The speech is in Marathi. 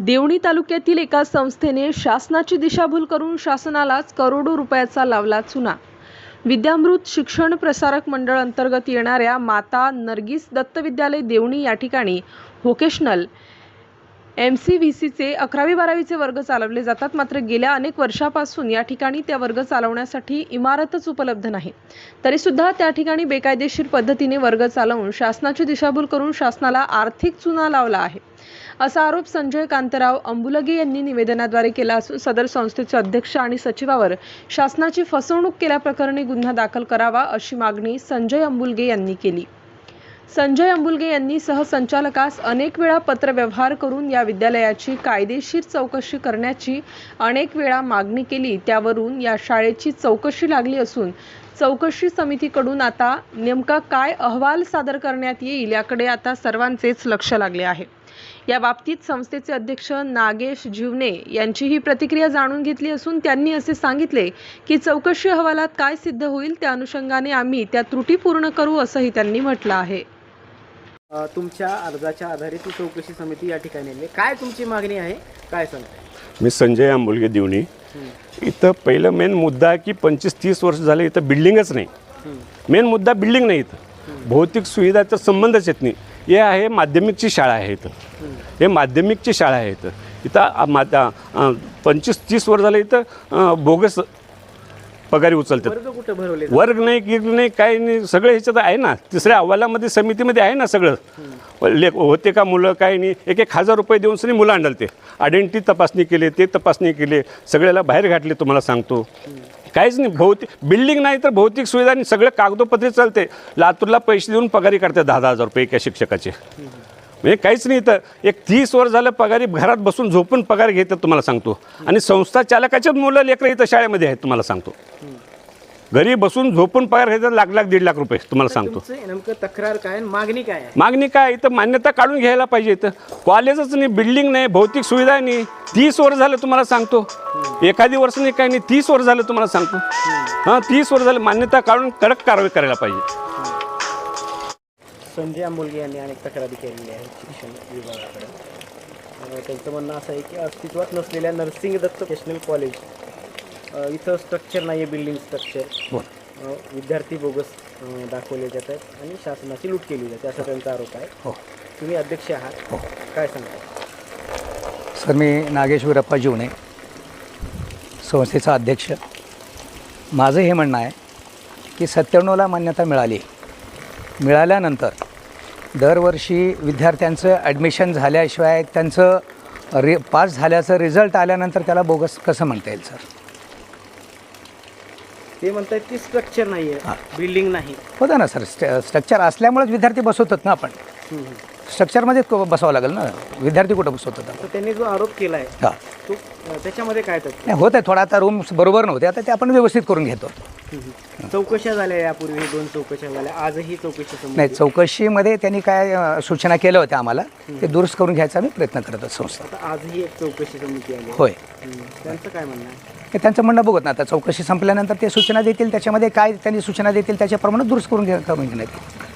देवणी तालुक्यातील एका संस्थेने शासनाची दिशाभूल करून शासनालाच करोडो रुपयाचा लावला चुना. विद्यामृत शिक्षण प्रसारक मंडळ अंतर्गत येणाऱ्या माता नर्गिस दत्त विद्यालय देवणी या ठिकाणी व्होकेशनल एम सी व्ही सीचे अकरावी बारावीचे वर्ग चालवले जातात. मात्र गेल्या अनेक वर्षापासून या ठिकाणी त्या वर्ग चालवण्यासाठी इमारतच उपलब्ध नाही. तरीसुद्धा त्या ठिकाणी बेकायदेशीर पद्धतीने वर्ग चालवून शासनाची दिशाभूल करून शासनाला आर्थिक चुना लावला आहे. असा आरोप संजय कांतराव अंबुलगे यांनी निवेदनाद्वारे केला असून सदर संस्थेचे अध्यक्ष आणि सचिवावर शासनाची फसवणूक केल्याप्रकरणी गुन्हा दाखल करावा अशी मागणी संजय अंबुलगे यांनी केली. संजय अंबुलगे यांनी सहसंचालकास अनेक वेळा पत्रव्यवहार करून या विद्यालयाची कायदेशीर चौकशी करण्याची अनेक वेळा मागणी केली. त्यावरून या शाळेची चौकशी लागली असून चौकशी समितीकडून आता नेमका काय अहवाल सादर करण्यात येईल याकडे आता सर्वांचेच लक्ष लागले आहे. या बाबतीत संस्थेचे अध्यक्ष नागेश जीवने यांची ही प्रतिक्रिया जाणून घेतली असून त्यांनी असे सांगितले की चौकशी अहवालात काय सिद्ध होईल त्या अनुषंगाने आम्ही त्या त्रुटी पूर्ण करू असंही त्यांनी म्हटलं आहे. तुमच्या अर्जाच्या आधारित ही चौकशी समिती या ठिकाणी आली. काय तुमची मागणी आहे? काय सांगताय? मी संजय आंबोलगे देवणी. इथं पहिलं मेन मुद्दा आहे की पंचवीस तीस वर्ष झाले इथं बिल्डिंगच नाही. मेन मुद्दा बिल्डिंग नाही इथं. भौतिक सुविधाचा संबंधच येत नाही. हे आहे माध्यमिकची शाळा आहे इथं. हे माध्यमिकची शाळा आहे इथं. इथं मा पंचवीस तीस वर्ष झाले इथं बोगस पगारी उचलतात. वर्ग कुठं भरवले वर्ग नाही गिग नाही काही नाही सगळं ह्याच्यात आहे ना. तिसऱ्या अहवालामध्ये समितीमध्ये आहे ना सगळं. लेख होते का मुलं काही नाही. एक एक हजार रुपये देऊन सनी मुलं आणलं ते आयडेंटिटी तपासणी केली ते तपासणी केली. सगळ्याला बाहेर घातले तुम्हाला सांगतो. काहीच नाही भौतिक बिल्डिंग नाही तर भौतिक सुविधा आणि सगळं कागदोपत्री चालते. लातूरला पैसे देऊन पगारी करते दहा दहा हजार रुपये एका शिक्षकाचे. म्हणजे काहीच नाही तर एक तीस वर्ष झालं पगारी घरात बसून झोपून पगार घेतात तुम्हाला सांगतो. आणि संस्था चालकाच्याच मुलं लेकरं इथं शाळेमध्ये आहेत तुम्हाला सांगतो. घरी बसून झोपून पगार घेतात लाख लाख दीड लाख रुपये तुम्हाला सांगतो. नेमकं तक्रार काय मागणी काय मागणी काय? इथं मान्यता काढून घ्यायला पाहिजे इथं. कॉलेजच नाही बिल्डिंग नाही भौतिक सुविधा नाही. तीस वर्ष झालं तुम्हाला सांगतो. एखादी वर्ष नाही काही नाही तीस वर्ष झालं तुम्हाला सांगतो. हां तीस वर्ष झालं मान्यता काढून कडक कारवाई करायला पाहिजे. संजय आंबोलगे यांनी अनेक तक्रारी केलेल्या आहेत शिक्षण विभागाकडे. त्यांचं म्हणणं असं आहे की अस्तित्वात नसलेल्या नर्सिंग दत्त वोकेशनल कॉलेज इथं स्ट्रक्चर नाही आहे बिल्डिंग स्ट्रक्चर विद्यार्थी बोगस दाखवले जात आहेत आणि शासनाची लूट केली जाते असा त्यांचा आरोप आहे. हो. तुम्ही अध्यक्ष आहात. काय सांगता? सर मी नागेश वीरप्पा जीवने संस्थेचा अध्यक्ष. माझं हे म्हणणं आहे की सत्त्याण्णवला मान्यता मिळाली. मिळाल्यानंतर दरवर्षी विद्यार्थ्यांचं ॲडमिशन झाल्याशिवाय त्यांचं रि पास झाल्याचं रिझल्ट आल्यानंतर त्याला बोगस कसं म्हणता येईल सर ते म्हणतात की स्ट्रक्चर नाही आहे बिल्डिंग नाही. होतं ना सर स्ट्र स्ट्रक्चर असल्यामुळेच विद्यार्थी बसवतात ना आपण? स्ट्रक्चरमध्येच को- बसावं लागेल ना? विद्यार्थी कुठं बसवतात आपण तर त्यांनी जो आरोप केला आहे हां. तो त्याच्यामध्ये काय नाही होत आहे थोडा आता रूम बरोबर नव्हते आता ते आपण व्यवस्थित करून घेतो. चौकशा झाल्या यापूर्वी दोन चौकशा झाल्या आजही चौकशी नाही चौकशीमध्ये त्यांनी काय सूचना केल्या होत्या आम्हाला ते दुरुस्त करून घ्यायचा आम्ही प्रयत्न करत आहोत संस्था. आजही एक चौकशी समिती आली. होय. त्यांचं काय म्हणणं आहे? त्यांचं म्हणणं बघत ना आता चौकशी संपल्यानंतर ते सूचना देतील त्याच्यामध्ये काय त्यांनी सूचना देतील त्याच्याप्रमाणे दुरुस्त करून घ्या करून घेण्यात येईल.